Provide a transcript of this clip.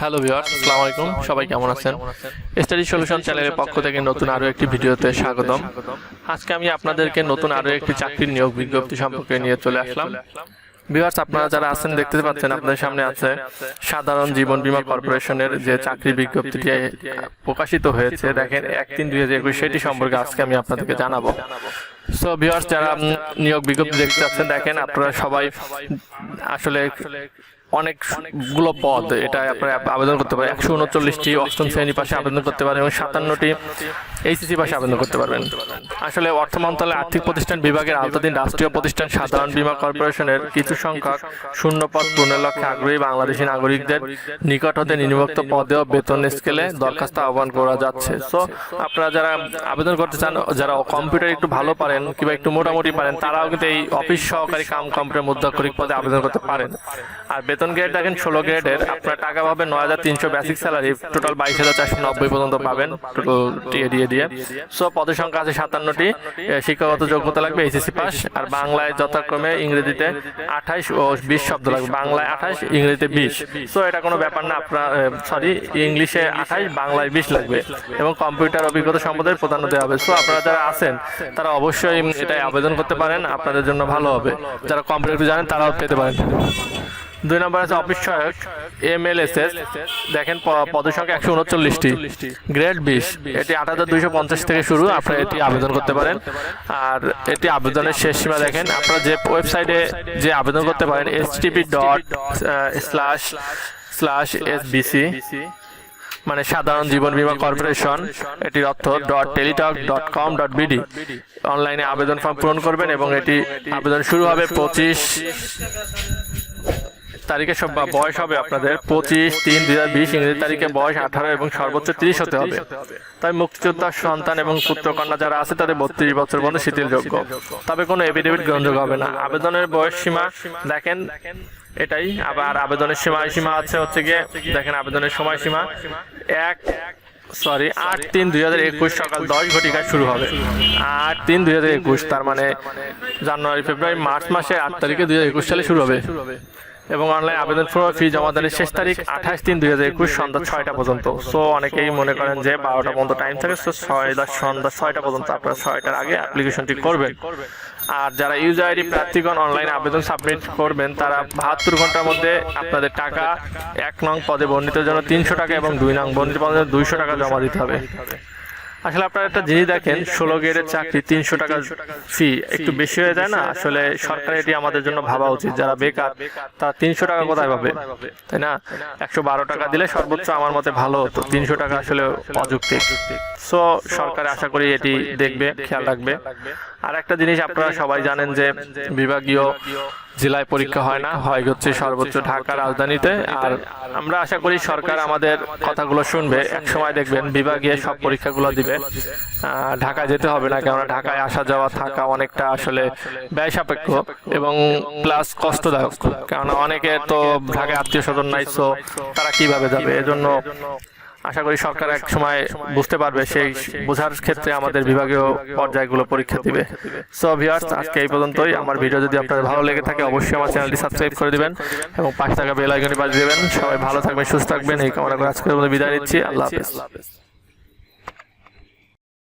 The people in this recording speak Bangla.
হ্যালো ভিউয়ার্স আসসালামু আলাইকুম সবাই কেমন আছেন? স্টাডি সলিউশন চ্যানেলের পক্ষ থেকে নতুন আরও একটি ভিডিওতে স্বাগতম। আজকে আমি আপনাদেরকে নতুন আরও একটি চাকরির নিয়োগ বিজ্ঞপ্তি সম্পর্কে নিয়ে চলে আসলাম। ভিউয়ার্স আপনারা যারা আছেন দেখতে পাচ্ছেন আপনাদের সামনে আছে সাধারণ জীবন বীমা কর্পোরেশনের যে চাকরি বিজ্ঞপ্তিটি প্রকাশিত হয়েছে দেখেন এক তিন দুই হাজার একুশ সেটি সম্পর্কে আজকে আমি আপনাদেরকে জানাব। সো ভিউয়ার্স যারা নিয়োগ বিজ্ঞপ্তি দেখতে পাচ্ছেন দেখেন আপনারা সবাই আসলে অনেকগুলো পদ এটা আপনারা আবেদন করতে পারেন। একশো উনচল্লিশটি অষ্টম শ্রেণি পাশে আবেদন করতে পারেন এবং সাতান্নটি এইচএসসি পাশে আবেদন করতে পারবেন। আসলে অর্থ মন্ত্রণালয় আর্থিক প্রতিষ্ঠান বিভাগের আওতাধীন রাষ্ট্রীয় প্রতিষ্ঠান সাধারণ বীমা কর্পোরেশনের কিছু সংখ্যক শূন্য পদ পূর্ণের লক্ষ্যে আগ্রহী বাংলাদেশি নাগরিকদের নিকট হতে নিম্নোক্ত পদে ও বেতন স্কেলে দরখাস্ত আহ্বান করা যাচ্ছে। সো আপনারা যারা আবেদন করতে চান, যারা কম্পিউটার একটু ভালো পারেন কিংবা একটু মোটামুটি পারেন, তারাও কিন্তু এই অফিস সহকারী কাম কম্পিউটার মুদ্রাক্ষরিক পদে আবেদন করতে পারেন। আর বেতন গ্রেড দেখেন, ষোলো গ্রেডের আপনার টাকা পাবেন নয় হাজার তিনশো বেসিক স্যালারি টোটাল বাইশ হাজার চারশো নব্বই পর্যন্ত পাবেন টোটাল দিয়ে দিয়ে। সো পদের সংখ্যা আছে সাতান্নটি। শিক্ষাগত যোগ্যতা লাগবে এইচএসসি পাস আর বাংলায় যথাক্রমে ইংরেজিতে আঠাইশ ও বিশ শব্দ লাগবে। বাংলায় আঠাইশ ইংরেজিতে বিশ। সো এটা কোনো ব্যাপার না, আপনার সরি ইংলিশে আঠাইশ বাংলায় বিশ লাগবে। এবং কম্পিউটার অভিজ্ঞতা সম্পদের প্রাধান্য দেওয়া হবে। সো আপনারা যারা আছেন, তারা অবশ্যই এটাই আবেদন করতে পারেন, আপনাদের জন্য ভালো হবে। যারা কম্পিউটার জানেন, তারাও পেতে পারেন। দুই নম্বর আছে অফিস সহায়ক এম এল এস এস দেখেন প- পদের সংখ্যা একশো উনচল্লিশটি। গ্রেড বিশ। এটি আট হাজার দুইশো পঞ্চাশ থেকে শুরু। আপনারা এটি আবেদন করতে পারেন। আর এটি আবেদনের শেষ সীমা দেখেন। আপনারা যে ওয়েবসাইটে যে আবেদন করতে পারেন S TP dot slash slash S BC মানে সাধারণ জীবন বীমা কর্পোরেশন এটির অর্থ dot Teletalk dot com dot BD. অনলাইনে আবেদন ফর্ম পূরণ করবেন এবং এটি আবেদন শুরু হবে পঁচিশ তারিখে সব বা বয়স হবে আপনাদের পঁচিশ তিন দুই হাজার বিশ ইংরেজি তারিখে বয়স আঠারো এবং সর্বোচ্চ তিরিশ হতে হবে। তাই মুক্তিযোদ্ধার সন্তান এবং পুত্রকন্যা যারা আছে তাদের বত্রিশ বছর পর্যন্ত শিথিলযোগ্য তবে কোনো এফিডেভিট গ্রহণযোগ্য হবে না। আবেদনের বয়স সীমা দেখেন এটাই। আবার আবেদনের সময় সীমা আছে হচ্ছে গিয়ে দেখেন আবেদনের সময় সীমা। এক সরি আট তিন দুই হাজার একুশ সকাল দশ ঘটিকায় শুরু হবে। আট তিন দুই হাজার একুশ তার মানে জানুয়ারি ফেব্রুয়ারি মার্চ মাসে আট তারিখে দুই হাজার একুশ সালে শুরু হবে। এবং অনলাইন আবেদন ফি জমা দানের শেষ তারিখ আঠাশ তিন দুই হাজার একুশ সন্ধ্যা ছয়টা পর্যন্ত। সো অনেকেই মনে করেন যে বারোটা পর্যন্ত টাইম থাকে সো ছয় দশ সন্ধ্যা ছয়টা পর্যন্ত আপনারা ছয়টার আগে অ্যাপ্লিকেশনটি করবেন। আর যারা ইউজার আইডি প্রার্থীগণ অনলাইন আবেদন সাবমিট করবেন, তারা বাহাত্তর ঘণ্টার মধ্যে আপনাদের টাকা এক নং পদে বর্ণিতের জন্য তিনশো টাকা এবং দুই নং বর্ণিত পদের জন্য দুইশো টাকা জমা দিতে হবে। আসলে আপনারা একটা জিনিস দেখেন, ষোলো গ্রেডের চাকরি তিনশো টাকা ফি একটু বেশি হয়ে যায় না? আসলে সরকার এটি আমাদের জন্য ভাবা উচিত, যারা বেকার, তারা তিনশো টাকা কোথায় পাবে? তাই না? একশো বারো টাকা দিলে সর্বোচ্চ আমার মতে ভালো হতো। তিনশো টাকা আসলে অযৌক্তিক। সো সরকার আশা করি এটি দেখবে, খেয়াল রাখবে। আর একটা জিনিস আপনারা সবাই জানেন যে বিভাগীয় জেলায় পরীক্ষা হয় না হয় হচ্ছে সর্বোচ্চ ঢাকা রাজধানীতে। আর আমরা আশা করি সরকার আমাদের কথাগুলো শুনবে এক সময় দেখবেন বিভাগীয় সব পরীক্ষাগুলো দিবে। আহ, ঢাকায় যেতে হবে না কেননা ঢাকায় আসা যাওয়া থাকা অনেকটা আসলে ব্যয় সাপেক্ষ এবং প্লাস কষ্টদায়ক। কেননা অনেকে তো ঢাকায় আত্মীয় স্বজন নাই সো তারা কীভাবে যাবে? এজন্য আশা করি সরকার এক সময় বুঝতে পারবে সেই বোঝার ক্ষেত্রে আমাদের বিভাগীয় পর্যায়গুলো পরীক্ষা দিবে। সো ভিউয়ার্স আজকে এই পর্যন্তই। আমার ভিডিও যদি আপনাদের ভালো লেগে থাকে অবশ্যই আমার চ্যানেলটি সাবস্ক্রাইব করে দিবেন এবং পাশে থাকা বেল আইকনটি বাজিয়ে দেবেন। সবাই ভালো থাকবেন সুস্থ থাকবেন এই কামনা করে আজকের মধ্যে বিদায় নিচ্ছি। আল্লাহ হাফেজ।